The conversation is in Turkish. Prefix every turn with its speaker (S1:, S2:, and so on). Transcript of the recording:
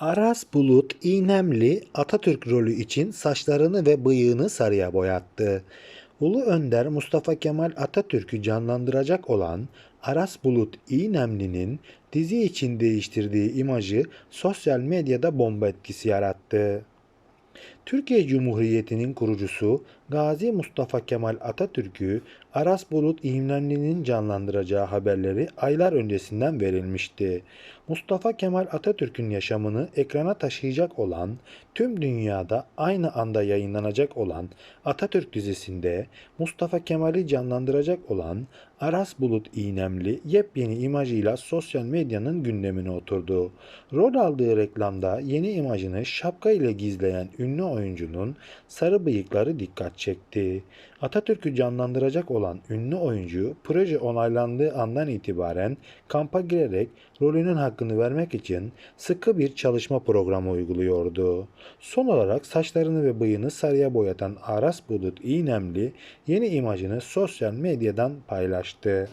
S1: Aras Bulut İynemli Atatürk rolü için saçlarını ve bıyığını sarıya boyattı. Ulu Önder Mustafa Kemal Atatürk'ü canlandıracak olan Aras Bulut İynemli'nin dizi için değiştirdiği imajı sosyal medyada bomba etkisi yarattı. Türkiye Cumhuriyeti'nin kurucusu Gazi Mustafa Kemal Atatürk'ü Aras Bulut İynemli'nin canlandıracağı haberleri aylar öncesinden verilmişti. Mustafa Kemal Atatürk'ün yaşamını ekrana taşıyacak olan, tüm dünyada aynı anda yayınlanacak olan Atatürk dizisinde Mustafa Kemal'i canlandıracak olan Aras Bulut İynemli yepyeni imajıyla sosyal medyanın gündemine oturdu. Rol aldığı reklamda yeni imajını şapka ile gizleyen ünlü oyuncunun sarı bıyıkları dikkat çekti. Atatürk'ü canlandıracak olan ünlü oyuncu proje onaylandığı andan itibaren kampa girerek rolünün hakkını vermek için sıkı bir çalışma programı uyguluyordu. Son olarak saçlarını ve bıyığını sarıya boyatan Aras Bulut İynemli yeni imajını sosyal medyadan paylaştı.